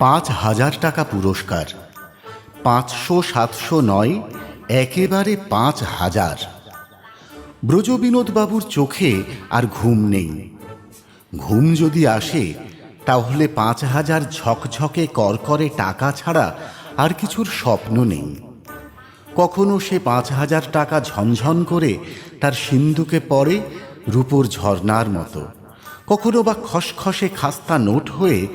পাঁচ হাজার টাকা পুরস্কার। পাঁচশো সাতশো নয়, একেবারে পাঁচ হাজার ব্রজবিনোদবাবুর চোখে আর ঘুম নেই। ঘুম যদি আসে, তাহলে পাঁচ হাজার ঝকঝকে করকরে টাকা ছাড়া আর কিছুর স্বপ্ন নেই। কখনো সে পাঁচ হাজার টাকা ঝনঝন করে তার সিন্ধুকে পড়ে রূপোর ঝর্ণার মতো। কখনো বা খসখসে খাস্তা নোট হয়ে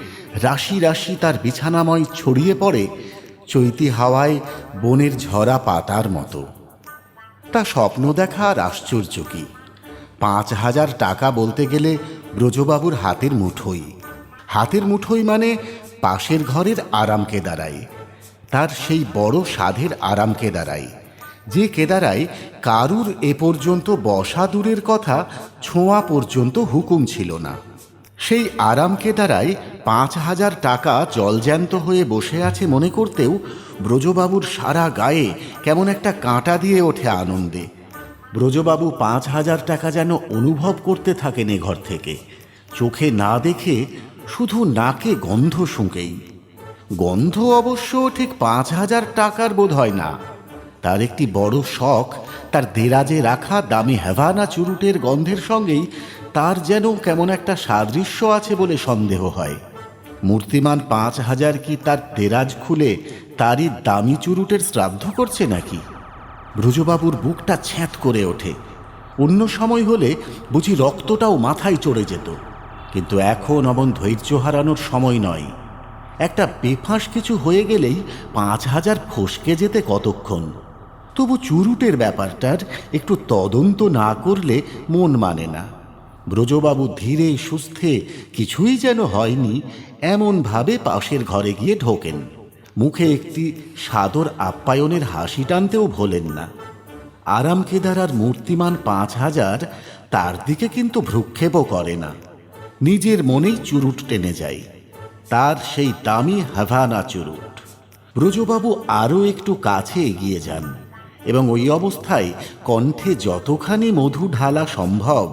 রাশি রাশি তার বিছানাময় ছড়িয়ে পড়ে চৈতি হাওয়ায় বনের ঝরা পাতার মতো। তা স্বপ্ন দেখা আর আশ্চর্য কি? পাঁচ হাজার টাকা বলতে গেলে ব্রজবাবুর হাতের মুঠোই। হাতের মুঠোই মানে পাশের ঘরের আরামকে দাঁড়ায়। তার সেই বড় সাধের আরামকে দাঁড়ায়। যে কেদারায় কারুর এ পর্যন্ত বসা দূরের কথা ছোঁয়া পর্যন্ত হুকুম ছিল না। সেই আরাম কেদারায় পাঁচ হাজার টাকা জলজ্যান্ত হয়ে বসে আছে মনে করতেও ব্রজবাবুর সারা গায়ে কেমন একটা কাঁটা দিয়ে ওঠে আনন্দে। ব্রজবাবু পাঁচ হাজার টাকা যেন অনুভব করতে থাকেন এ ঘর থেকে। চোখে না দেখে শুধু নাকে গন্ধ শুঁকেই। গন্ধ অবশ্য ঠিক পাঁচ হাজার টাকার বোধ হয় না। তার একটি বড় শখ তার দেরাজে রাখা দামি হ্যাভানা চুরুটের গন্ধের সঙ্গেই তার যেন কেমন একটা সাদৃশ্য আছে বলে সন্দেহ হয়। মূর্তিমান পাঁচ হাজার কি তার দেরাজ খুলে তারই দামি চুরুটের শ্রাদ্ধ করছে নাকি? ব্রজবাবুর বুকটা ছ্যাঁত করে ওঠে। অন্য সময় হলে বুঝি রক্তটাও মাথায় চড়ে যেত। কিন্তু এখন অমন ধৈর্য হারানোর সময় নয়। একটা বেফাঁস কিছু হয়ে গেলেই পাঁচ হাজার ফসকে যেতে কতক্ষণ? তবু চুরুটের ব্যাপারটার একটু তদন্ত না করলে মন মানে না। ব্রজবাবু ধীরে সুস্থে কিছুই যেন হয়নি, এমনভাবে পাশের ঘরে গিয়ে ঢোকেন। মুখে একটি সাদর আপ্যায়নের হাসি টানতেও ভোলেন না। আরাম কেদার আর মূর্তিমান পাঁচ হাজার তার দিকে কিন্তু ভ্রুক্ষেপও করে না। নিজের মনেই চুরুট টেনে যায়। তার সেই দামি হাভানা চুরুট। ব্রজবাবু আরও একটু কাছে এগিয়ে যান। এবং ওই অবস্থায় কণ্ঠে যতখানি মধু ঢালা সম্ভব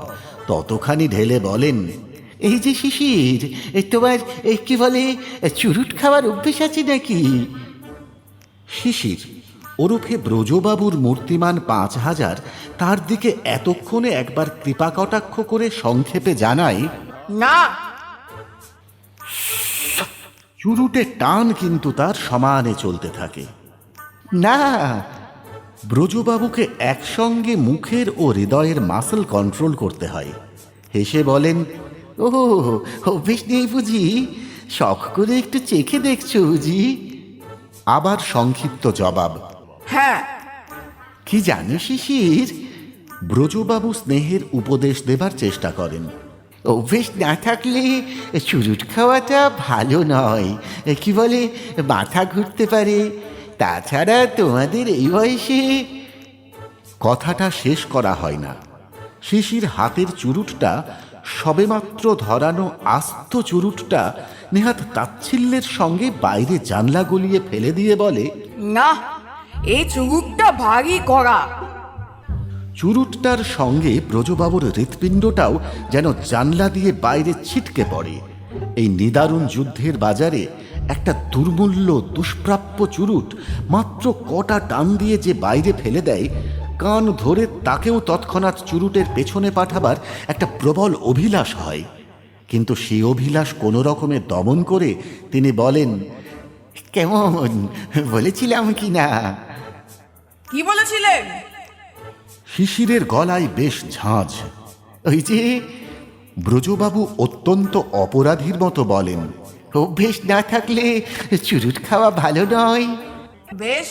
ততখানি ঢেলে বলেন এই যে শিশির তোমার কি বলে চুরুট খাওয়ার অভ্যেস আছে নাকি? শিশির ওরফে ব্রজবাবুর মূর্তিমান পাঁচ হাজার তার দিকে এতক্ষণে একবার কৃপা কটাক্ষ করে সংক্ষেপে জানায় না। চুরুটে টান কিন্তু তার সমানে চলতে থাকে। না ব্রজবাবুকে একসঙ্গে মুখের ও হৃদয়ের মাসল কন্ট্রোল করতে হয়। হেসে বলেন ও অভ্যেস নেই বুঝি? শখ করে একটু চেখে দেখছ বুঝি? আবার সংক্ষিপ্ত জবাব হ্যাঁ। কি জানো শিশির? ব্রজবাবু স্নেহের উপদেশ দেবার চেষ্টা করেন। অভ্যেস না থাকলে চুরুট খাওয়াটা ভালো নয়। কি বলে মাথা ঘুরতে পারে। তাছাড়া তোমাদের এই বয়সে কথাটা শেষ করা হয় না। শিশির হাতের চুরুটটা সবেমাত্র ধরানো আস্ত চুরুটটা নেহাত তাচ্ছিল্যের সঙ্গে বাইরে জানলা গলিয়ে ফেলে দিয়ে বলে না এই চুরুটটা ভারী করা চুরুটটার সঙ্গে ব্রজবাবুর হৃৎপিণ্ডটাও যেন জানলা দিয়ে বাইরে ছিটকে পড়ে। এই নিদারুণ যুদ্ধের বাজারে একটা দুর্মূল্য দুষ্প্রাপ্য চুরুট মাত্র কটা টান দিয়ে যে বাইরে ফেলে দেয় কান ধরে তাকেও তৎক্ষণাৎ চুরুটের পেছনে পাঠাবার একটা প্রবল অভিলাষ হয়। কিন্তু সেই অভিলাষ কোনো রকমে দমন করে তিনি বলেন কেমন? বলেছিলাম কি না? কি বলেছিলেন? শিশিরের গলায় বেশ ঝাঁঝ ওই যে ব্রজবাবু অত্যন্ত অপরাধীর মতো বলেন অভ্যেস না থাকলে চুরুট খাওয়া ভালো নয়। বেশ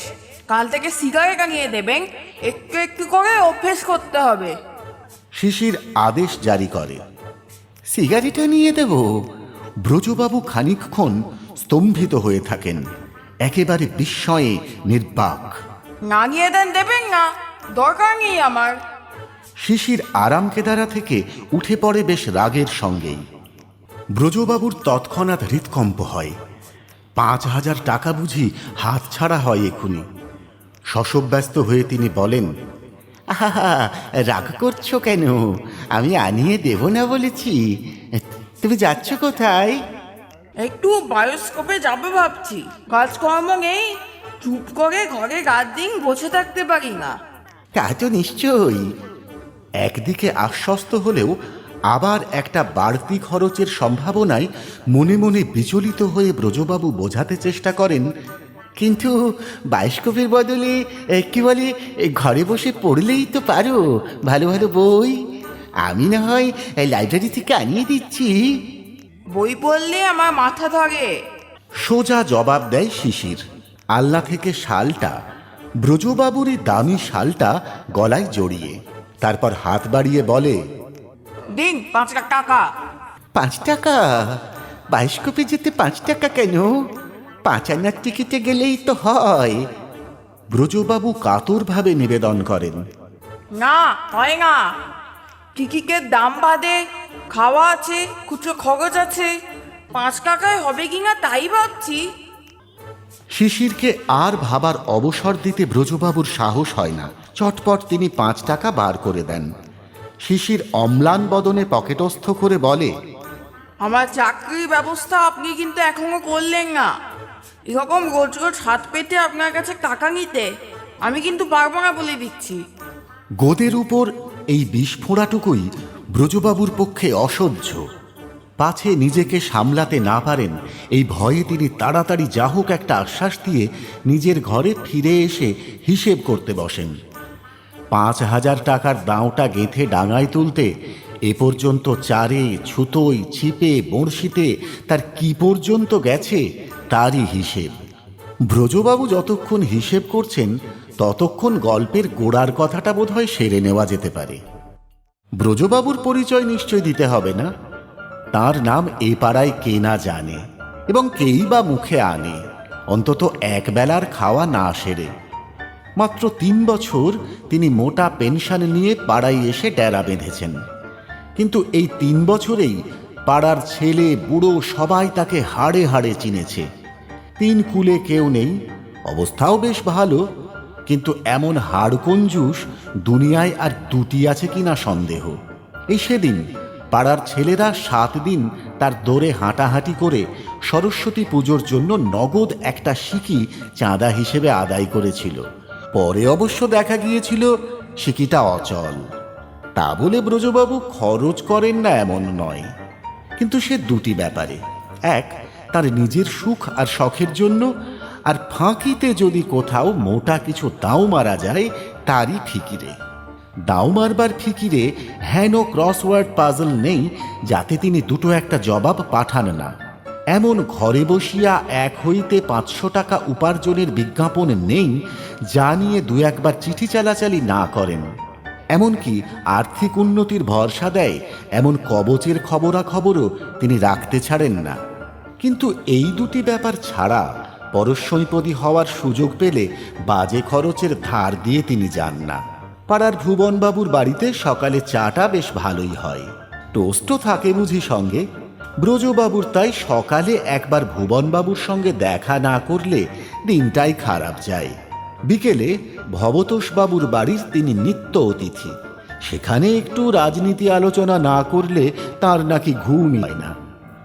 কাল থেকে সিগারেট আনিয়ে দেবেন। একটু একটু করে অভ্যেস করতে হবে। শিশির আদেশ জারি করে। সিগারেটটা নিয়ে দেব। ব্রজবাবু খানিকক্ষণ স্তম্ভিত হয়ে থাকেন। একেবারে বিস্ময়ে নির্বাক। না নিয়ে দেন দেবেন না। দরকার নেই আমার। শিশির আরাম কেদারা থেকে উঠে পড়ে বেশ রাগের সঙ্গেই। ব্রজবাবুর তৎক্ষণাৎ হৃৎকম্প হয়। পাঁচ হাজার টাকা বুঝি হাত ছাড়া হয় এখুনি। শশব্যস্ত হয়ে তিনি বলেন আহা রাগ করছ কেন? আমি আনিয়ে দেব না বলেছি। তুমি যাচ্ছ কোথায়? একটু বায়োস্কোপে যাবে ভাবছি। কাজকর্ম নেই। চুপ করে ঘরে রাত দিন বসে থাকতে পারি না। তা তো নিশ্চয়ই। একদিকে আশ্বস্ত হলেও আবার একটা বাড়তি খরচের সম্ভাবনায় মনে মনে বিচলিত হয়ে ব্রজবাবু বোঝাতে চেষ্টা করেন কিন্তু বায়স্কোপের বদলে কি বলে ঘরে বসে পড়লেই তো পারো ভালো ভালো বই। আমি না হয় লাইব্রেরি থেকে আনিয়ে দিচ্ছি। বই পড়লে আমার মাথা ধরে। সোজা জবাব দেয় শিশির। আল্লাহ থেকে শালটা ব্রজবাবুরই দামি শালটা গলায় জড়িয়ে তারপর হাত বাড়িয়ে বলে দিন পাঁচ লাখ টাকা। পাঁচ টাকা? বায়োস্কোপে যেতে পাঁচ টাকা কেন? পাঁচ আনার টিকিটে গেলেই তো হয়। ব্রজবাবু কাতরভাবে নিবেদন করেন। না হয় না। টিকিটের দাম বাদে খাওয়া আছে খুচরো খরচ আছে। পাঁচ টাকায় হবে কি না তাই ভাবছি। শিশিরকে আর ভাবার অবসর দিতে ব্রজবাবুর সাহস হয় না। চটপট তিনি পাঁচ টাকা বার করে দেন। শিশির অম্লান বদনে পকেটস্থ করে বলে আমার চাকরির ব্যবস্থা আপনি কিন্তু এখনও করলেন না। এরকম রোজ রোজ হাত পেতে আপনার কাছে টাকা নিতে আমি কিন্তু পারব না বলে দিচ্ছি। গোদের উপর এই বিস্ফোড়াটুকুই ব্রজবাবুর পক্ষে অসহ্য। পাছে নিজেকে সামলাতে না পারেন এই ভয়ে তিনি তাড়াতাড়ি যা হোক একটা আশ্বাস দিয়ে নিজের ঘরে ফিরে এসে হিসেব করতে বসেন। পাঁচ হাজার টাকার দাঁওটা গেঁথে ডাঙায় তুলতে, এ পর্যন্ত চারে ছুতোই ছিপে, বড়শিতে তার কি পর্যন্ত গেছে তারই হিসেব। ব্রজবাবু যতক্ষণ হিসেব করছেন, ততক্ষণ গল্পের গোড়ার কথাটা বোধহয় সেরে নেওয়া যেতে পারে। ব্রজবাবুর পরিচয় নিশ্চয় দিতে হবে না। তার নাম এ পাড়ায় কে না জানে এবং কেই বা মুখে আনে। অন্তত একবেলার খাওয়া না সেরে মাত্র তিন বছর তিনি মোটা পেনশন নিয়ে পাড়ায় এসে ডেরা বেঁধেছেন। কিন্তু এই তিন বছরেই পাড়ার ছেলে, বুড়ো সবাই তাকে হাড়ে হাড়ে চিনেছে। তিন কুলে কেউ নেই, অবস্থাও বেশ ভালো, কিন্তু এমন হাড়কঞ্জুস দুনিয়ায় আর দুটি আছে কিনা সন্দেহ। এই সেদিন পাড়ার ছেলেরা সাত দিন তার দৌড়ে হাঁটাহাঁটি করে সরস্বতী পুজোর জন্য নগদ একটা সিকি চাঁদা হিসেবে আদায় করেছিল। পরে অবশ্য দেখা গিয়েছিল সিকিটা অচল। তা বলে ব্রজবাবু খরচ করেন না এমন নয়। কিন্তু সে দুটি ব্যাপারে। এক, তার নিজের সুখ আর শখের জন্য, আর ফাঁকিতে যদি কোথাও মোটা কিছু দাও মারা যায়, তারই ফিকিরে। দাও মারবার ফিকিরে হেন ক্রসওয়ার্ড পাজল নেই, যাতে তিনি দুটো একটা জবাব পাঠান না। এমন ঘরে বসিয়া এক হইতে পাঁচশো টাকা উপার্জনের বিজ্ঞাপন নেই, যা নিয়ে দু একবার চিঠি চালাচালি না করেন। এমনকি আর্থিক উন্নতির ভরসা দেয়, এমন কবচের খবরাখবরও তিনি রাখতে ছাড়েন না। কিন্তু এই দুটি ব্যাপার ছাড়া পরস্বৈপদী হওয়ার সুযোগ পেলে বাজে খরচের ধার দিয়ে তিনি যান না। পাড়ার ভুবনবাবুর বাড়িতে সকালে চাটা বেশ ভালোই হয়। টোস্টও থাকে বুঝি সঙ্গে। ব্রজবাবুর তাই সকালে একবার ভুবনবাবুর সঙ্গে দেখা না করলে দিনটাই খারাপ যায়। বিকেলে ভবতোষবাবুর বাড়ির তিনি নিত্য অতিথি। সেখানে একটু রাজনীতি আলোচনা না করলে তার নাকি ঘুম হয় না।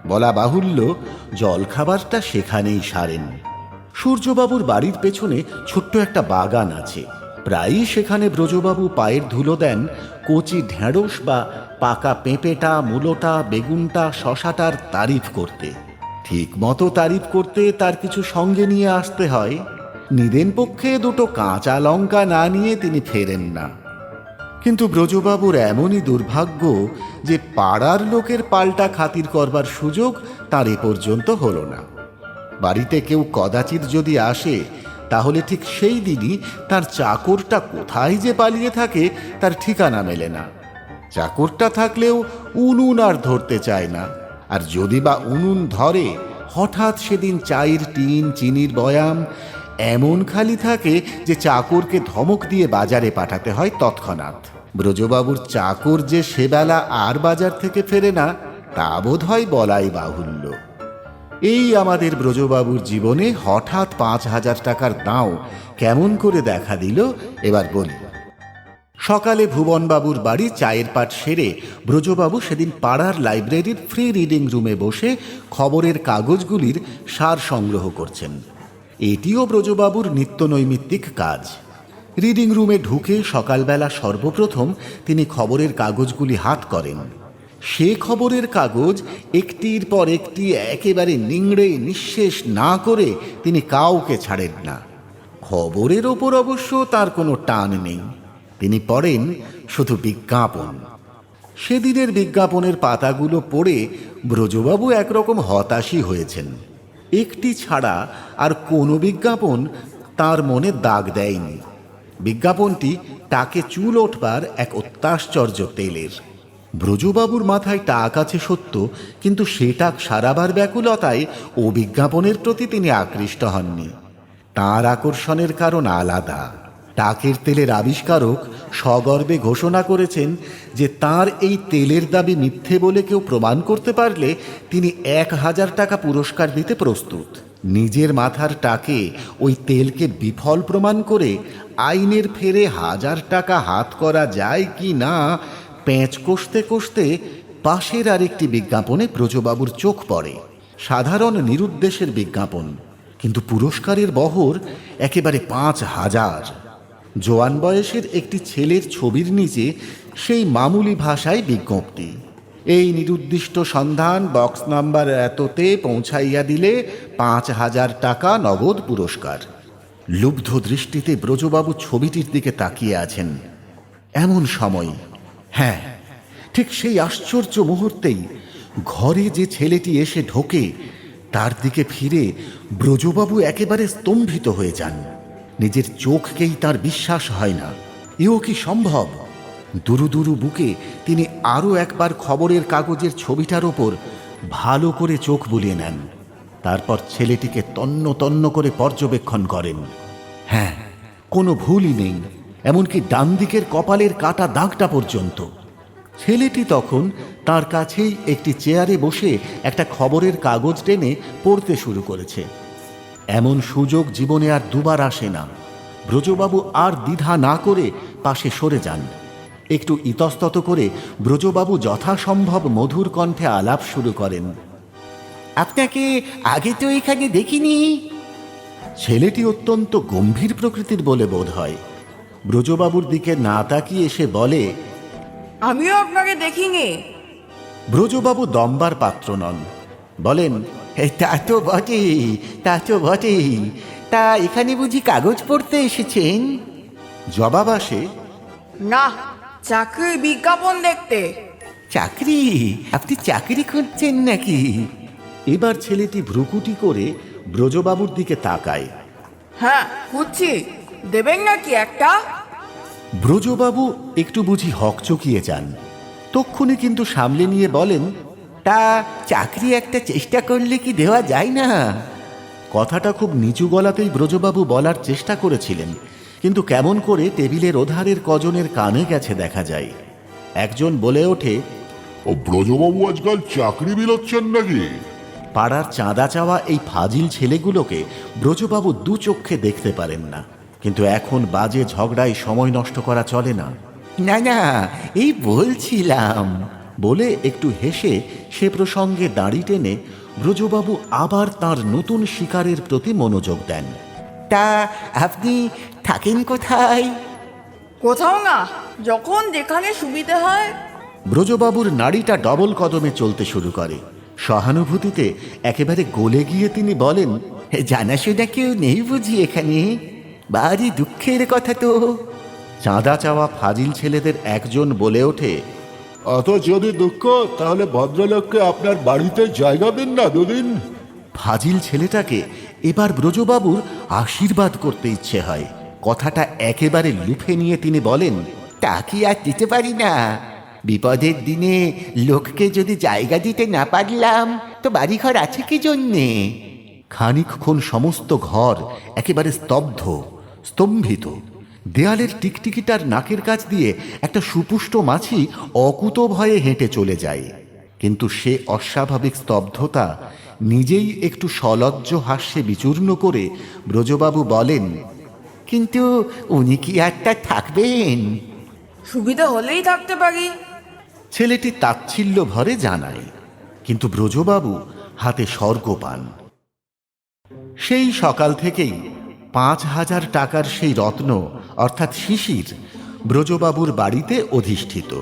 বলা বাহুল্য জলখাবারটা সেখানেই সারেন। সূর্যবাবুর বাড়ির পেছনে ছোট্ট একটা বাগান আছে। প্রায়ই সেখানে ব্রজবাবু পায়ের ধুলো দেন, কচি ঢেঁড়স বা পাকা পেঁপেটা, মূলোটা, বেগুনটা, শশাটার তারিফ করতে। ঠিক মতো তারিফ করতে তার কিছু সঙ্গে নিয়ে আসতে হয়। নিদেন পক্ষে দুটো কাঁচা লঙ্কা না নিয়ে তিনি ফেরেন না। কিন্তু ব্রজবাবুর এমনই দুর্ভাগ্য যে পাড়ার লোকের পাল্টা খাতির করবার সুযোগ তার এ পর্যন্ত হলো না। বাড়িতে কেউ কদাচিৎ যদি আসে, তাহলে ঠিক সেই দিনই তার চাকরটা কোথায় যে পালিয়ে থাকে তার ঠিকানা মেলে না। চাকরটা থাকলেও উনুন আর ধরতে চায় না। আর যদি বা উনুন ধরে, হঠাৎ সেদিন চায়ের টিন, চিনির বয়াম এমন খালি থাকে যে চাকরকে ধমক দিয়ে বাজারে পাঠাতে হয় তৎক্ষণাৎ। ব্রজবাবুর চাকর যে সেবেলা আর বাজার থেকে ফেরে না, তা বোধ হয় বলাই বাহুল্য। এই আমাদের ব্রজবাবুর জীবনে হঠাৎ পাঁচ হাজার টাকার দাও কেমন করে দেখা দিল, এবার বলি। সকালে ভুবনবাবুর বাড়ি চায়ের পাট সেরে ব্রজবাবু সেদিন পাড়ার লাইব্রেরির ফ্রি রিডিং রুমে বসে খবরের কাগজগুলির সার সংগ্রহ করছেন। এটিও ব্রজবাবুর নিত্যনৈমিত্তিক কাজ। রিডিং রুমে ঢুকে সকালবেলা সর্বপ্রথম তিনি খবরের কাগজগুলি হাত করেন। সে খবরের কাগজ একটির পর একটি একেবারে নিংড়ে নিঃশেষ না করে তিনি কাউকে ছাড়েন না। খবরের ওপর অবশ্য তার কোনো টান নেই। তিনি পড়েন শুধু বিজ্ঞাপন। সেদিনের বিজ্ঞাপনের পাতাগুলো পড়ে ব্রজবাবু একরকম হতাশই হয়েছেন। একটি ছাড়া আর কোনো বিজ্ঞাপন তার মনে দাগ দেয়নি। বিজ্ঞাপনটি টাকে চুল ওঠবার এক অত্যাশ্চর্য তেলের। ব্রজবাবুর মাথায় টাক আছে সত্য, কিন্তু সে টাক সারাবার ব্যাকুলতায় ও বিজ্ঞাপনের প্রতি তিনি আকৃষ্ট হননি। তার আকর্ষণের কারণ আলাদা। টাকের তেলের আবিষ্কারক সগর্বে ঘোষণা করেছেন যে তার এই তেলের দাবি মিথ্যে বলে কেউ প্রমাণ করতে পারলে তিনি এক হাজার টাকা পুরস্কার দিতে প্রস্তুত। নিজের মাথার টাকে ওই তেলকে বিফল প্রমাণ করে আইনের ফেরে হাজার টাকা হাত করা যায় কি না, প্যাঁচ কষতে কষতে পাশের আরেকটি বিজ্ঞাপনে ব্রজবাবুর চোখ পড়ে। সাধারণ নিরুদ্দেশের বিজ্ঞাপন। কিন্তু পুরস্কারের বহর একেবারে পাঁচ হাজার। জোয়ান বয়সের একটি ছেলের ছবির নিচে সেই মামুলি ভাষায় বিজ্ঞপ্তি। এই নিরুদ্দিষ্ট সন্ধান বক্স নাম্বার এততে পৌঁছাইয়া দিলে পাঁচ হাজার টাকা নগদ পুরস্কার। লুব্ধ দৃষ্টিতে ব্রজবাবু ছবিটির দিকে তাকিয়ে আছেন। এমন সময় হ্যাঁ ঠিক সেই আশ্চর্য মুহূর্তেই ঘরে যে ছেলেটি এসে ঢোকে, তার দিকে ফিরে ব্রজবাবু একেবারে স্তম্ভিত হয়ে যান। নিজের চোখকেই তার বিশ্বাস হয় না। এও কি সম্ভব? দুরু দুরু বুকে তিনি আরও একবার খবরের কাগজের ছবিটার ওপর ভালো করে চোখ বুলিয়ে নেন। তারপর ছেলেটিকে তন্ন তন্ন করে পর্যবেক্ষণ করেন। হ্যাঁ কোনো ভুলই নেই, এমনকি ডান দিকের কপালের কাটা দাগটা পর্যন্ত। ছেলেটি তখন তার কাছেই একটি চেয়ারে বসে একটা খবরের কাগজ টেনে পড়তে শুরু করেছে। এমন সুযোগ জীবনে আর দুবার আসে না। ব্রজবাবু আর দ্বিধা না করে পাশে সরে যান। একটু ইতস্তত করে ব্রজবাবু যথাসম্ভব মধুর কণ্ঠে আলাপ শুরু করেন। আপনাকে আগে তো এখানে দেখিনি? ছেলেটি অত্যন্ত গম্ভীর প্রকৃতির বলে বোধ হয়। ব্রজবাবুর দিকে না তাকিয়ে এসে বলে আমিও আপনাকে দেখিনি। ব্রজবাবু দম্বার পাত্র নন। বলেন "এ, তা তো বটেই তা তো বটেই। তা এখানে বুঝি কাগজ পড়তে এসেছেন? জবাব আসে। না চাকরির বিজ্ঞাপন দেখতে। চাকরি? আপনি চাকরি খুঁজছেন নাকি? এবার ছেলেটি ভ্রুকুটি করে ব্রজবাবুর দিকে তাকায়। হ্যাঁ খুঁজছি। দেবেন নাকি একটা? ব্রজবাবু একটু বুঝি হকচকিয়ে যান। তক্ষুনি কিন্তু সামলে নিয়ে বলেন তা চাকরি একটা চেষ্টা করলে কি দেওয়া যায় না? কথাটা খুব নিচু গলাতেই ব্রজবাবু বলার চেষ্টা করেছিলেন কিন্তু কেমন করে টেবিলের ওধারের কজনের কানে গেছে দেখা যায়। একজন বলে ওঠে ও ব্রজবাবু আজকাল চাকরি বিলোচ্ছেন নাকি? পাড়ার চাঁদা চাওয়া এই ফাজিল ছেলেগুলোকে ব্রজবাবু দু চক্ষে দেখতে পারেন না কিন্তু এখন বাজে ঝগড়ায় সময় নষ্ট করা চলে না। না না এই বলছিলাম। বলে একটু হেসে সে প্রসঙ্গে দাড়ি টেনে ব্রজবাবু আবার তার নতুন শিকারের প্রতি মনোযোগ দেন। তা আপনি থাকেন কোথায়? কোথাও না যখন যেখানে সুবিধে হয়। ব্রজবাবুর নাড়িটা ডবল কদমে চলতে শুরু করে। সহানুভূতিতে একেবারে গলে গিয়ে তিনি বলেন জানাশোনা কেউ নেই বুঝি এখানে? বাড়ি দুঃখের কথা তো। চাঁদা চাওয়া ফাজিল ছেলেদের একজন বলে ওঠে অত যদি দুঃখ, তাহলে ভদ্রলোককে আপনার বাড়িতে জায়গা দিন না, দুদিন। ফাজিল ছেলেটাকে এবার ব্রজবাবুর আশীর্বাদ করতে ইচ্ছে হয়। কথাটা একেবারে লুফে নিয়ে তিনি বলেন, তা কি আর দিতে পারি না। বিপদের দিনে লোককে যদি জায়গা দিতে না পারলাম, তো বাড়িঘর আছে কি জন্যে? খানিকক্ষণ সমস্ত ঘর একেবারে স্তব্ধ, স্তম্ভিত। দেয়ালের টিকটিকিটার নাকের কাছ দিয়ে একটা সুপুষ্ট মাছি অকুত ভয়ে হেঁটে চলে যায়। কিন্তু সে অস্বাভাবিক স্তব্ধতা নিজেই একটু সলজ্জ হাস্যে বিচূর্ণ করে ব্রজবাবু বলেন কিন্তু উনি কি একটা থাকবেন? সুবিধা হলেই থাকতে পারি। ছেলেটি তাচ্ছিল্য ভরে জানায় কিন্তু ব্রজবাবু হাতে স্বর্গ পান। সেই সকাল থেকেই পাঁচ হাজার টাকার সেই রত্ন অর্থাৎ শিশির, ব্রজবাবুর বাড়িতে অধিষ্ঠিত।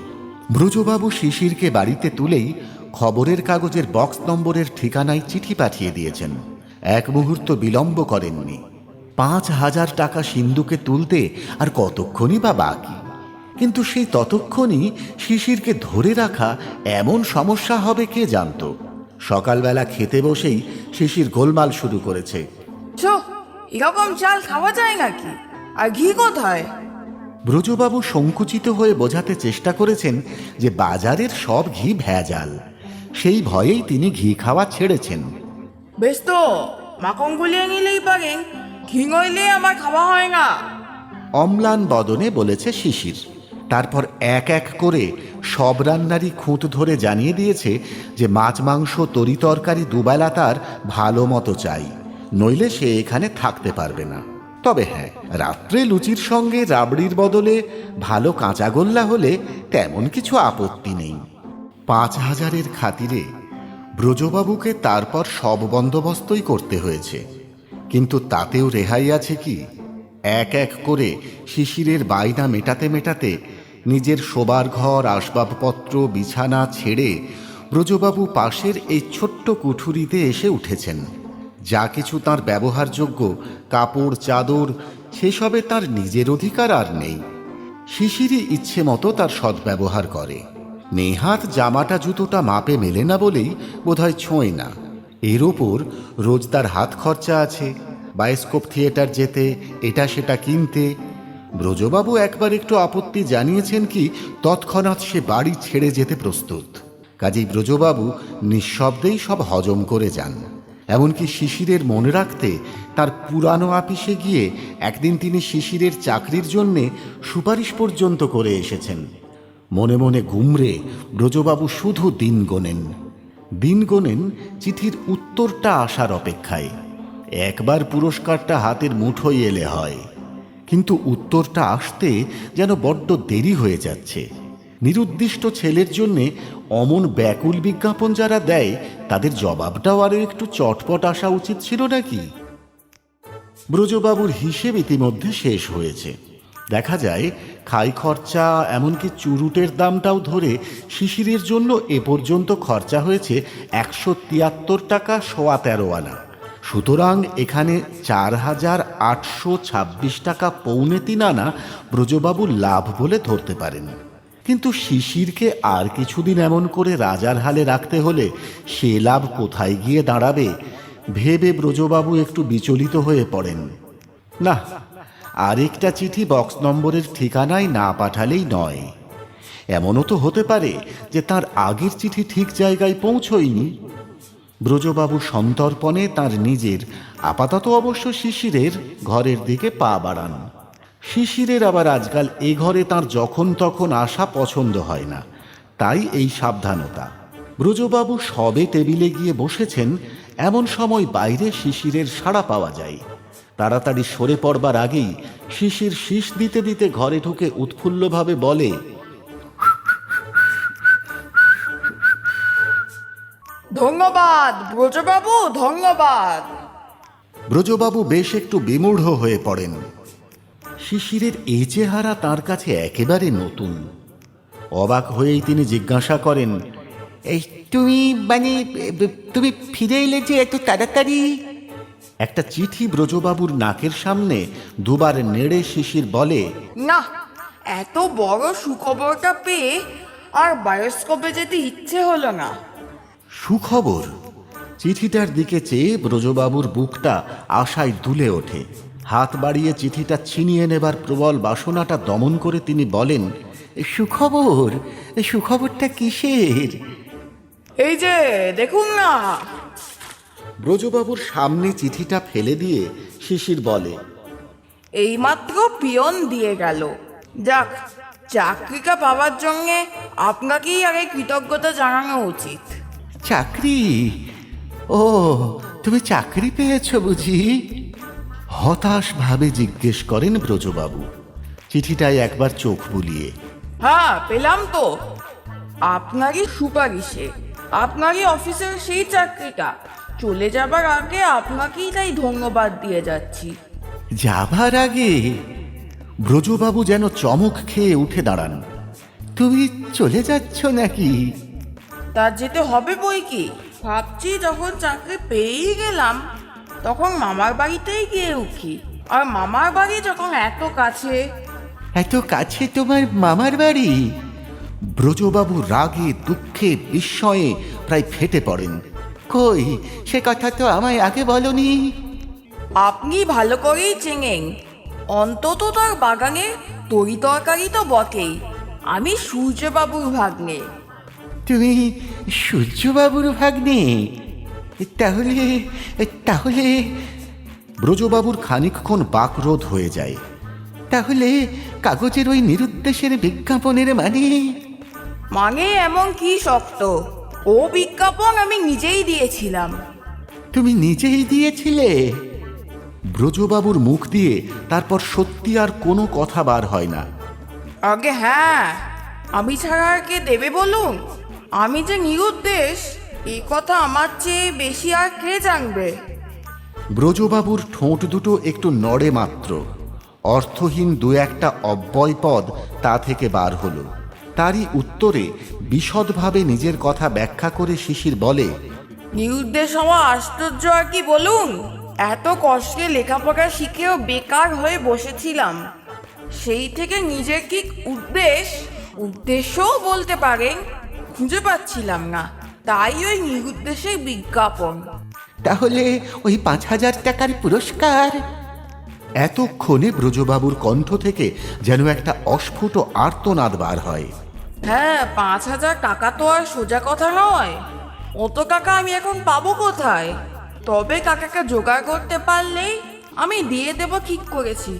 ব্রজবাবু শিশিরকে বাড়িতে তুলেই খবরের কাগজের বক্স নম্বরের ঠিকানায় চিঠি পাঠিয়ে দিয়েছেন। এক মুহূর্ত বিলম্ব করেননি। পাঁচ হাজার টাকা সিন্ধুকে তুলতে আর কতক্ষণই বা বাকি? কিন্তু সেই ততক্ষণই শিশিরকে ধরে রাখা এমন সমস্যা হবে কে জানতো? সকালবেলা খেতে বসেই শিশির গোলমাল শুরু করেছে। এরকম চাল খাওয়া যায় নাকি? আর ঘি কোথায়? ব্রজবাবু সংকুচিত হয়ে বোঝাতে চেষ্টা করেছেন যে বাজারের সব ঘি ভেজাল। সেই ভয়েই তিনি ঘি খাওয়া ছেড়েছেন। বেশ তো মাখন গুলিয়ে নিলেই পারেন ঘি নইলে আমার খাওয়া হয় না। অম্লান বদনে বলেছে শিশির। তারপর এক এক করে সব রান্নারই খুঁত ধরে জানিয়ে দিয়েছে যে মাছ মাংস তরি তরকারি দুবেলা তার ভালো মতো চাই নইলে সে এখানে থাকতে পারবে না। তবে হ্যাঁ রাত্রে লুচির সঙ্গে রাবড়ির বদলে ভালো কাঁচাগোল্লা হলে তেমন কিছু আপত্তি নেই। পাঁচ হাজারের খাতিরে ব্রজবাবুকে তারপর সব বন্দোবস্তই করতে হয়েছে। কিন্তু তাতেও রেহাই আছে কি? এক এক করে শিশিরের বায়না মেটাতে মেটাতে নিজের শোবার ঘর, আসবাবপত্র, বিছানা ছেড়ে ব্রজবাবু পাশের এই ছোট্ট কুঠুরিতে এসে উঠেছেন। যা কিছু তার ব্যবহারযোগ্য, কাপড়, চাদর, সেসবে তার নিজের অধিকার আর নেই। শিশিরই ইচ্ছে মতো তার সদ্ব্যবহার করে। নেহাত জামাটা, জুতোটা মাপে মেলে না বলেই বোধহয় ছোঁয় না। এর ওপর রোজ তার হাত খরচা আছে। বায়োস্কোপ থিয়েটার যেতে, এটা সেটা কিনতে। ব্রজবাবু একবার একটু আপত্তি জানিয়েছেন কি, তৎক্ষণাৎ সে বাড়ি ছেড়ে যেতে প্রস্তুত। কাজেই ব্রজবাবু নিঃশব্দেই সব হজম করে যান। এমনকি শিশিরের মনে রাখতে তার পুরানো আপিসে গিয়ে একদিন তিনি শিশিরের চাকরির জন্যে সুপারিশ পর্যন্ত করে এসেছেন। মনে মনে গুমরে ব্রজবাবু শুধু দিন গোনেন। দিন গোনেন চিঠির উত্তরটা আসার অপেক্ষায়। একবার পুরস্কারটা হাতের মুঠোয় এলে হয়। কিন্তু উত্তরটা আসতে যেন বড্ড দেরি হয়ে যাচ্ছে। নিরুদ্দিষ্ট ছেলের জন্যে অমন ব্যাকুল বিজ্ঞাপন যারা দেয়, তাদের জবাবটাও আরও একটু চটপট আসা উচিত ছিল নাকি? ব্রজবাবুর হিসেব ইতিমধ্যে শেষ হয়েছে। দেখা যায়, খাই খরচা, এমনকি চুরুটের দামটাও ধরে শিশিরের জন্য এ পর্যন্ত খরচা হয়েছে একশো তিয়াত্তর টাকা সোয়া তেরো আনা সুতরাং এখানে চার হাজার আটশো ছাব্বিশ টাকা পৌনে তিন আনা ব্রজবাবুর লাভ বলে ধরতে পারেন। কিন্তু শিশিরকে আর কিছুদিন এমন করে রাজার হালে রাখতে হলে সে লাভ কোথায় গিয়ে দাঁড়াবে? ভেবে ব্রজবাবু একটু বিচলিত হয়ে পড়েন। না, আরেকটা চিঠি বক্স নম্বরের ঠিকানায় না পাঠালেই নয়। এমনও তো হতে পারে যে তার আগের চিঠি ঠিক জায়গায় পৌঁছয়নি। ব্রজবাবু সন্তর্পণে তার নিজের, আপাতত অবশ্য শিশিরের, ঘরের দিকে পা বাড়ান। শিশিরের আবার আজকাল এ ঘরে তার যখন তখন আসা পছন্দ হয় না। তাই এই সাবধানতা। ব্রজবাবু সবে টেবিলে গিয়ে বসেছেন এমন সময় বাইরে শিশিরের সাড়া পাওয়া যায়। তাড়াতাড়ি সরে পড়বার আগেই শিশির শীষ দিতে দিতে ঘরে ঢুকে উৎফুল্লভাবে বলে ধন্যবাদ ব্রজবাবু ধন্যবাদ। ব্রজবাবু বেশ একটু বিমূঢ় হয়ে পড়েন। শিশিরের এই চেহারা তার কাছে একেবারে নতুন। অবাক হয়েই তিনি জিজ্ঞাসা করেন এই তুমি মানে তুমি ফিরে এলে যে এত তাড়াতাড়ি? একটা চিঠি ব্রজবাবুর নাকের সামনে দুবার নেড়ে শিশির বলে না এত বড় সুখবরটা পেয়ে আর বায়োস্কোপে যেতে ইচ্ছে হলো না। সুখবর? চিঠিটার দিকে চেয়ে ব্রজবাবুর বুকটা আশায় দুলে ওঠে। হাত বাড়িয়ে চিঠিটা ছিনিয়ে নেবার প্রবল বাসনাটা দমন করে তিনি বলেন সুখবর সুখবরটা কিসের? এই যে দেখুন না। ব্রজবাবুর সামনে চিঠিটা ফেলে দিয়ে শিশির বলে এইমাত্র পিয়ন দিয়ে গেল। যাক চাকরিটা পাওয়ার জন্যে আপনাকেই আগে কৃতজ্ঞতা জানানো উচিত। চাকরি? ও তুমি চাকরি পেয়েছ বুঝি? হতাশভাবে জিজ্ঞেস করেন ব্রজবাবু। চিঠিটায় একবার চোখ বুলিয়ে হ্যাঁ পেলাম তো। আপনারই সুপারিশে আপনারই অফিসের সেই চাকরিটা। চলে যাবার আগে আপনাকেই তাই ধন্যবাদ দিয়ে যাচ্ছি। যাবার আগে? ব্রজবাবু যেন চমক খেয়ে উঠে দাঁড়ান। তুমি চলে যাচ্ছ নাকি? তার যেতে হবে বই কি? ভাবছি যখন চাকরি পেয়েই গেলাম। তখন মামার বাড়িতেই গিয়ে উঠি আর মামার বাড়ি যখন এত কাছে এত কাছে তোমার মামার বাড়ি? ব্রজবাবু রাগে দুঃখে বিস্ময়ে প্রায় ফেটে পড়েন। কই সে কথা তো আমায় আগে বলনি। আপনি ভালো করেই চেনেন অন্তত তার বাগানে তরি তরকারি তো বটেই। আমি সূর্যবাবুর ভাগ্নে। তুমি সূর্যবাবুর ভাগ্নে? তাহলে তাহলে। ব্রজবাবুর খানিকক্ষণ বাকরোধ হয়ে যায়। তাহলে কাগজের ওই নিরুদ্দেশের বিজ্ঞাপনের মানে? মানে এমন কি শক্ত? ও বিজ্ঞাপন আমি নিজেই দিয়েছিলাম। তুমি নিজেই দিয়েছিলে? ব্রজবাবুর মুখ দিয়ে তারপর সত্যি আর কোনো কথা বার হয় না। আগে হ্যাঁ আমি ছাড়া আর কে দেবে বলুন? আমি যে নিরুদ্দেশ এই কথা আমার চেয়ে বেশি আর কে জানবে? ব্রজবাবুর ঠোঁট দুটো একটু নড়ে মাত্র। অর্থহীন দু একটা অব্যয় পদ তা থেকে বার হলো। তারই উত্তরে বিশদভাবে নিজের কথা ব্যাখ্যা করে শিশির বলে নিরুদ্দেশ হওয়া আশ্চর্য আর কি বলুন? এত কষ্টে লেখাপড়া শিখেও বেকার হয়ে বসেছিলাম। সেই থেকে নিজের কি উদ্দেশ্য? উদ্দেশ্যও বলতে পারেন খুঁজে পাচ্ছিলাম না। তাই ওই নিরুদ্দেশের বিজ্ঞাপন। তাহলে ওই পাঁচ হাজার টাকার পুরস্কার? এতক্ষণে ব্রজবাবুর কণ্ঠ থেকে যেন একটা অস্ফুট আর্তনাদ বার হয়। হ্যাঁ পাঁচ হাজার টাকা তো আর সোজা কথা নয়। অত টাকা আমি এখন পাবো কোথায়? তবে কাকাকে জোগাড় করতে পারলেই আমি দিয়ে দেব ঠিক করেছি।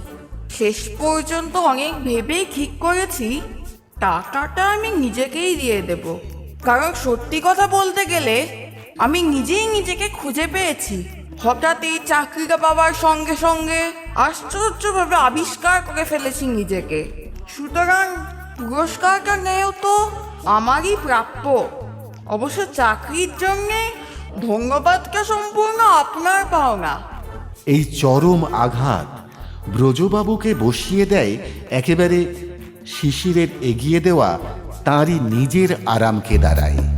শেষ পর্যন্ত অনেক ভেবেই ঠিক করেছি। টাকাটা আমি নিজেকেই দিয়ে দেব। কারণ সত্যি কথা বলতে গেলে, আমি নিজেই নিজেকে খুঁজে পেয়েছি। হঠাৎ এই চাকরিটা পাওয়ার সঙ্গে সঙ্গে আশ্চর্যভাবে আবিষ্কার করে ফেলেছি নিজেকে। সুতরাং পুরস্কারটা নেও তো, আমারই প্রাপ্য। অবশ্য চাকরির জন্যে ধন্যবাদটা সম্পূর্ণ আপনার পাওনা। এই চরম আঘাত ব্রজবাবুকে বসিয়ে দেয় একেবারে শিশিরের এগিয়ে দেওয়া তাঁরই নিজের আরামকে দাঁড়ায়।